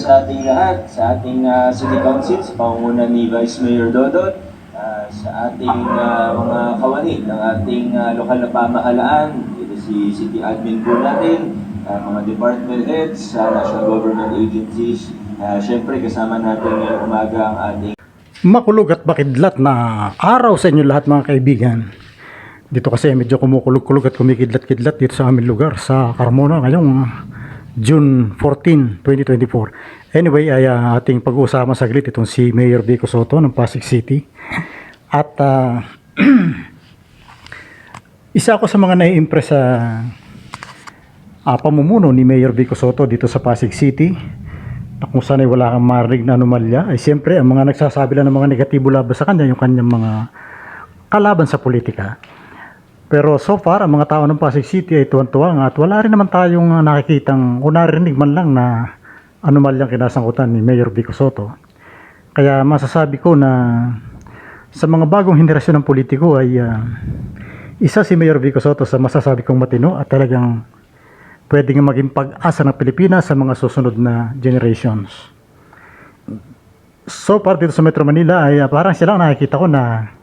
sa ating lahat, sa ating ah, City Council, sa pangunguna ni Vice Mayor Dodot, ah, sa ating ah, mga kawani ng ating ah, lokal na pamahalaan, dito si City Admin po natin, ah, mga department heads, sa national government agencies, Ah, Siyempre, kasama natin ngayong umaga ang ating Makulog at makidlat na araw sa inyo lahat mga kaibigan. Dito kasi medyo kumukulog-kulog at kumikidlat-kidlat dito sa aming lugar sa Carmona ngayong June 14, 2024. Anyway, ay ah, ating pag-uusama saglit itong si Mayor Vico Soto ng Pasig City. At ah, isa ako sa mga nai-impress sa ah, pamumuno ni Mayor Vico Soto dito sa Pasig City na kung saan ay wala kang marinig na anomalya, ay siyempre ang mga nagsasabi lang ng mga negatibo laban sa kanya, yung kanyang mga kalaban sa politika. Pero so far, ang mga tao ng Pasig City ay tuwan-tuwa nga at wala rin naman tayong nakikitang o narinig man lang na anomalyang kinasangkutan ni Mayor Vico Soto. Kaya masasabi ko na sa mga bagong henerasyon ng politiko ay ah, isa si Mayor Vico Soto sa masasabi kong matino at talagang pwedeng maging pag-asa ng Pilipinas sa mga susunod na generations. So far dito sa Metro Manila ay ah, parang silang nakikita ko na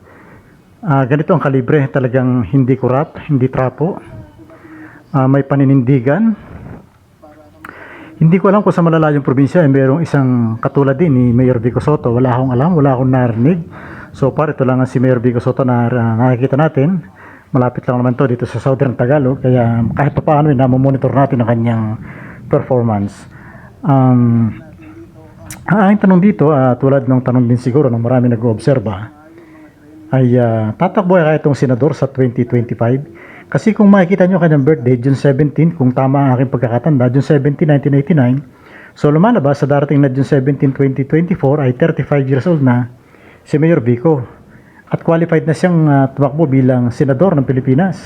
ah, ganito ang kalibre, talagang hindi kurap, hindi trapo, ah, may paninindigan. Hindi ko alam kung sa malalayong probinsya ay mayroong isang katulad din ni Mayor Vico Soto. Wala akong alam, wala akong narinig. So far ito lang ang si Mayor Vico Soto na na nakikita natin. Malapit lang naman to dito sa Southern Tagalog. Kaya kahit pa paano, eh, namomonitor natin ang kanyang performance. Um, ang tanong dito, ah, tulad ng tanong din siguro ng marami nag-oobserba, ay ah, tatakbo kaya itong senador sa 2025? Kasi kung makikita nyo kanyang birthday, June 17, kung tama ang aking pagkakatanda, June 17, 1989, so lumalabas sa darating na June 17, 2024 ay 35 years old na si Mayor Vico. At qualified na siyang ah, tumakbo bilang senador ng Pilipinas.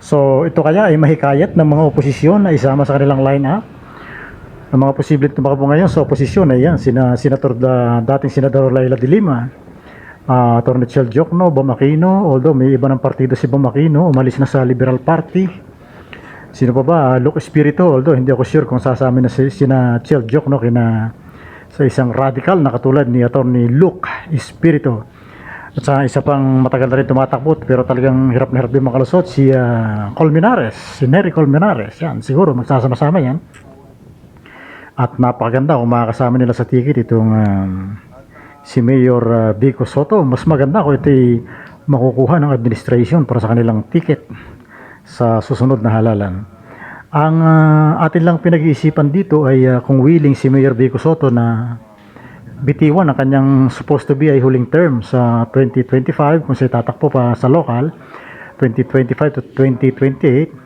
So ito kaya ay mahikayat ng mga oposisyon na isama sa kanilang line-up ang mga posibleng tumakbo ngayon sa oposisyon ay yan, sina, senator, da, dating senador Laila de Lima, uh, Atty. Chel Jokno, Bamakino, although may iba ng partido si Bamakino, umalis na sa Liberal Party. Sino pa ba? Uh, Luke Espiritu, although hindi ako sure kung sasama na si, sina Chel Jokno kina sa isang radical na katulad ni Atty. Luke Espiritu. At sa isa pang matagal na rin tumatakbo pero talagang hirap na hirap din makalusot si uh, Colmenares, si Nery Colmenares. Yan, siguro magsasama-sama yan. At napakaganda kung makakasama nila sa ticket itong um, si Mayor uh, Vico Soto. Mas maganda kung ito'y makukuha ng administration para sa kanilang ticket sa susunod na halalan. Ang uh, atin lang pinag-iisipan dito ay uh, kung willing si Mayor Vico Soto na bitiwan ang kanyang supposed to be ay huling term sa 2025 kung siya tatakbo pa sa local 2025 to 2028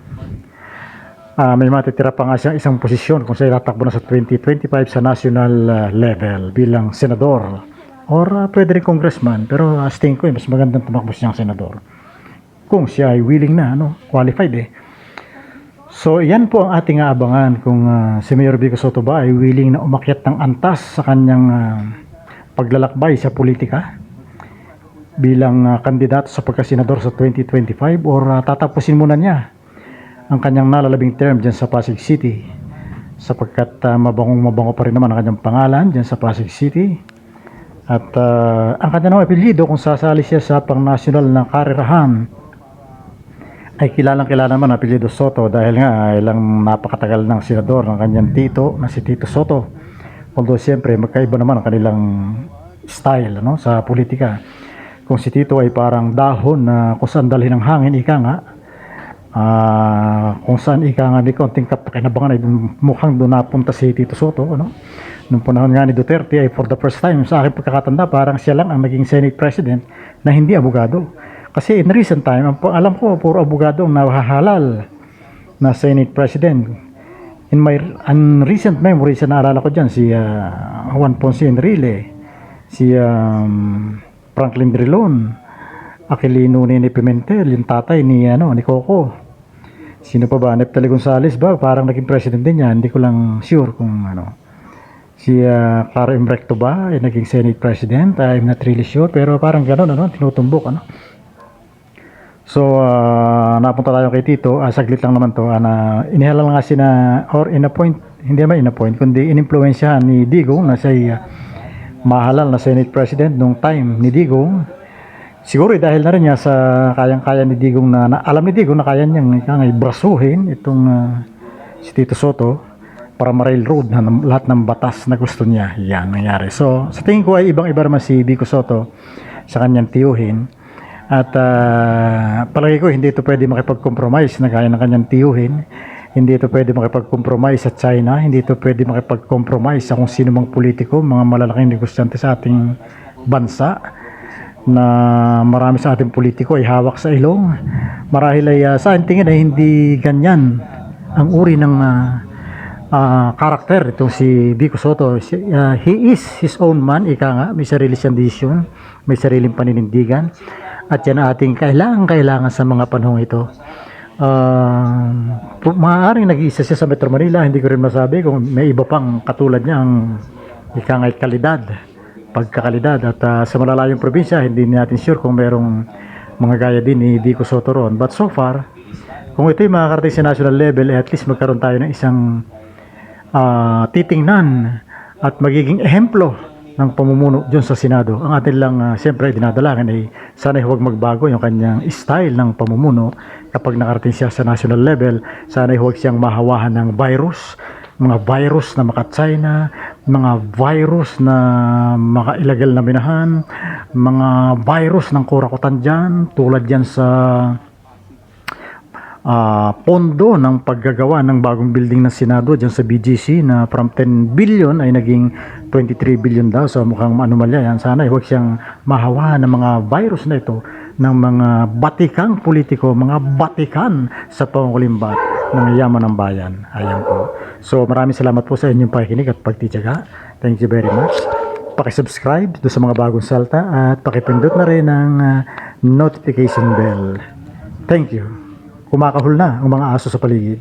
Ah, may matitira pa nga siyang isang posisyon kung siya tatakbo na sa 2025 sa national ah, level bilang senador or ah, pwede rin congressman. Pero uh, tingin ko eh, mas magandang tumakbo siyang senador. Kung siya ay willing na ano, qualified eh. So yan po ang ating aabangan kung ah, si Mayor Vico Soto ba ay willing na umakyat ng antas sa kanyang ah, paglalakbay sa politika bilang ah, kandidato sa pagkasenador sa 2025 or ah, tatapusin muna niya ang kanyang nalalabing term dyan sa Pasig City sapagkat uh, mabangong mabango pa rin naman ang kanyang pangalan dyan sa Pasig City at uh, ang kanyang apelyido kung sasali siya sa pang national na karirahan ay kilalang kilala naman apelyido Soto dahil nga ay lang napakatagal ng senador ng kanyang tito na si Tito Soto. Although siyempre magkaiba naman ang kanilang style ano, sa politika. Kung si Tito ay parang dahon na kung saan dalhin ng hangin ika nga. Ah, kung saan ika nga ni konting kapakinabangan ay mukhang doon napunta si Tito Soto ano nung panahon nga ni Duterte ay for the first time sa aking pagkakatanda parang siya lang ang naging Senate President na hindi abogado kasi in recent time alam ko puro abogado ang nahahalal na Senate President in my an recent memory sa naalala ko dyan si ah, Juan Ponce Enrile si um, Franklin Drilon Aquilino ni Pimentel, yung tatay ni ano ni Coco. Sino pa ba? Neftali Gonzales ba? Parang naging president din niya. Hindi ko lang sure kung ano. Si uh, Caro Imrecto ba? Ay naging Senate President? I'm not really sure. Pero parang gano'n, ano? Tinutumbok, ano? So, uh, napunta tayo kay Tito. Uh, saglit lang naman to. Uh, na, inihalal nga sina, or inappoint hindi naman in-appoint, kundi inimpluwensyahan ni Digong na siya'y ah, mahalal na Senate President nung time ni Digong. Siguro eh, dahil na rin niya sa kayang-kaya ni Digong na, na alam ni Digong na kaya niyang ika nga, brasuhin itong ah, si Tito Soto para ma-railroad na ng- lahat ng batas na gusto niya. Yan nangyari. So, sa tingin ko ay ibang-iba naman si Bico Soto sa kanyang tiyuhin. At ah, palagi ko hindi ito pwede makipag-compromise na kaya ng kanyang tiyuhin. Hindi ito pwede makipag-compromise sa China. Hindi ito pwede makipag-compromise sa kung sino mang politiko, mga malalaking negosyante sa ating bansa na marami sa ating politiko ay hawak sa ilong. Marahil ay ah, sa tingin ay hindi ganyan ang uri ng ah, ah, karakter itong si Vico Soto. Ah, he is his own man, ika nga, may sarili siyang desisyon, may sariling paninindigan. At yan ang ating kailangan-kailangan sa mga panahong ito. Pu- maaaring nag-iisa siya sa Metro Manila, hindi ko rin masabi kung may iba pang katulad niya ang ika nga'y kalidad, pagkakalidad. At ah, sa malalayong probinsya, hindi natin sure kung merong mga gaya din ni Vico Soto roon. But so far, kung ito'y makakarating sa national level, eh, at least magkaroon tayo ng isang ah, titingnan at magiging ehemplo ng pamumuno dyan sa Senado. Ang atin lang, uh, siyempre, dinadalagan ay sana huwag magbago yung kanyang style ng pamumuno kapag nakarating siya sa national level. Sana huwag siyang mahawahan ng virus, mga virus na maka-China, mga virus na maka-illegal na minahan, mga virus ng kurakutan dyan, tulad yan sa ah, pondo ng paggagawa ng bagong building ng Senado dyan sa BGC na from 10 billion ay naging 23 billion daw. So mukhang anomalya yan. Sana huwag siyang mahawa ng mga virus na ito ng mga batikang politiko, mga batikan sa pangulimbat ng yaman ng bayan. Ayan po. So maraming salamat po sa inyong pakikinig at pagtityaga. Thank you very much. Pakisubscribe do sa mga bagong salta at pakipindot na rin ng ah, notification bell. Thank you kumakahol na ang mga aso sa paligid.